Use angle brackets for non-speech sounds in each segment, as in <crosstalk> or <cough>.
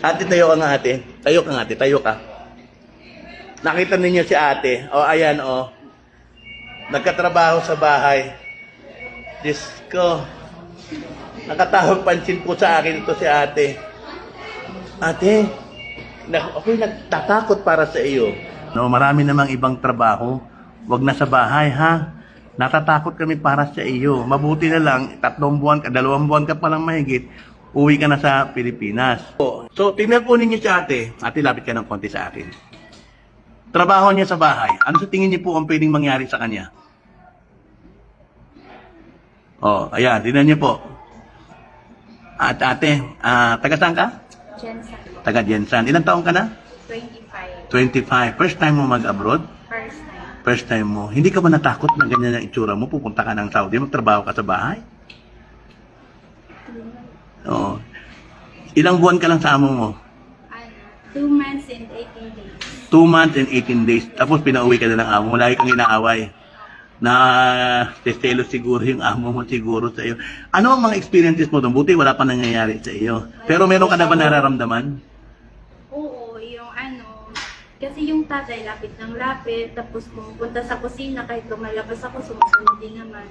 Ate, tayo ka nga ate. Tayo ka nga ate, tayo ka. Nakita ninyo si ate. O, ayan o. Nagkatrabaho sa bahay. Diyos ko. Nakatahog pansin po sa akin ito si ate. Ate, na, ako'y nagtatakot para sa iyo. No, marami namang ibang trabaho. Huwag na sa bahay, ha? Natatakot kami para sa iyo. Mabuti na lang, tatlong buwan ka, dalawang buwan ka palang mahigit, uwi ka na sa Pilipinas. So, tingnan po ninyo si ate. Ate, lapit ka ng konti sa akin. Trabaho niya sa bahay. Ano sa tingin niyo po ang pwedeng mangyari sa kanya? Oh, ayan, tingnan niyo po. At ate, ah, taga saan ka? Jensen, Taga Jensan. Ilang taong ka na? 25. 25. First time mo mag-abroad? First time. First time mo. Hindi ka ba natakot na ganyan ang itsura mo? Pupunta ka ng Saudi, magtrabaho ka sa bahay? Oo. Ilang buwan ka lang sa amo mo? Ano, 2 months and 18 days. Two months and 18 days. Tapos pinauwi ka na ng amo mo. Lagi kang inaaway. Na testelo siguro yung amo mo siguro sa iyo. Ano ang mga experiences mo doon? Buti wala pa nangyayari sa iyo. Pero meron ka na ba nararamdaman? Oo, yung ano, kasi yung tatay lapit ng lapit, tapos pumupunta sa kusina, kahit lumalabas ako, sumusunod din naman.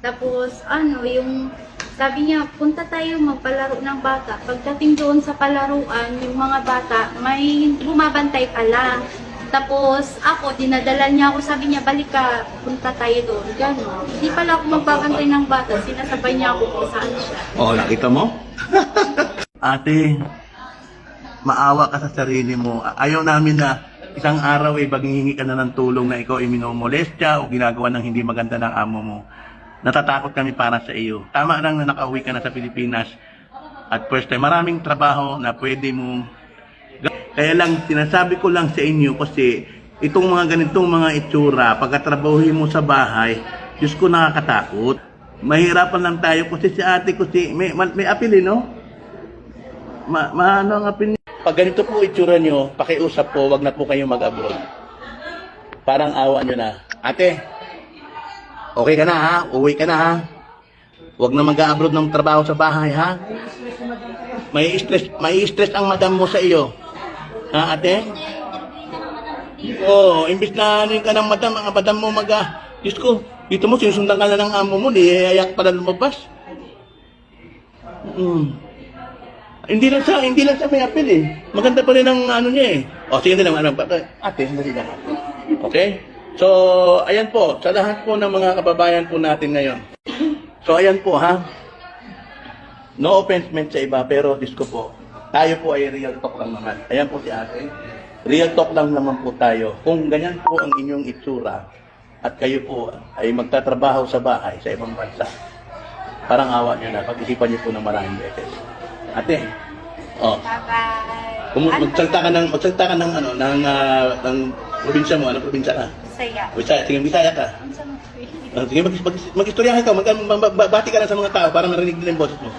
Tapos, ano, yung, sabi niya, punta tayo magpalaro ng bata. Pagdating doon sa palaruan, yung mga bata, may bumabantay pala. Tapos, ako, dinadala niya ako, sabi niya, balik ka, punta tayo doon. Gano'n. Hindi pala ako magbabantay ng bata, sinasabay niya ako kung saan siya. Oh, nakita mo? <laughs> Ate, maawa ka sa sarili mo. Ayaw namin na isang araw eh, baghingi ka na ng tulong na ikaw ay minomolestya o ginagawa ng hindi maganda ng amo mo. Natatakot kami para sa iyo. Tama lang na nakauwi ka na sa Pilipinas at first time. Maraming trabaho na pwede mo kaya lang, sinasabi ko lang sa inyo kasi itong mga ganitong mga itsura, pagkatrabahuhin mo sa bahay, Diyos ko nakakatakot. Mahirapan lang tayo kasi si ate ko si, may, ma- may apil eh, no? Ma, ma ano ang apil? Pag ganito po itsura nyo, pakiusap po, wag na po kayo mag-abroad. Parang awa nyo na. Ate, okay ka na ha? Uwi ka na ha? Huwag na mag-abroad ng trabaho sa bahay ha? May stress, may stress ang madam mo sa iyo. Ha, ate? Oo, oh, imbis na ano ka ng madam, ang madam mo mag Diyos ko, dito mo, sinusundan ka na ng amo mo, di ayak pala lumabas. Mm. Hindi lang sa, hindi lang sa may apel eh. Maganda pa rin ang ano niya eh. O, sige na lang, ano, ate, hindi lang. Okay? So, ayan po, sa lahat po ng mga kababayan po natin ngayon. So, ayan po ha. No offense meant sa iba, pero Diyos ko po, tayo po ay real talk lang naman. Ayan po si ate. Real talk lang naman po tayo. Kung ganyan po ang inyong itsura at kayo po ay magtatrabaho sa bahay sa ibang bansa, parang awa nyo na. Pag-isipan nyo po ng maraming beses. Ate, oh, Bye-bye. kung magsalta ka ng, magsalta ka ng, ano, ng, ah, ng probinsya mo, ano probinsya ka? Saya. Bisaya, sige, Bisaya ka. Ang. Uh, sige, mag, mag, mag-istoryahan ka, mag, mag, mag- bati ka lang sa mga tao para marinig nila yung boses mo.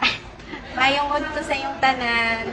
<laughs> Mayong to sa iyong tanan.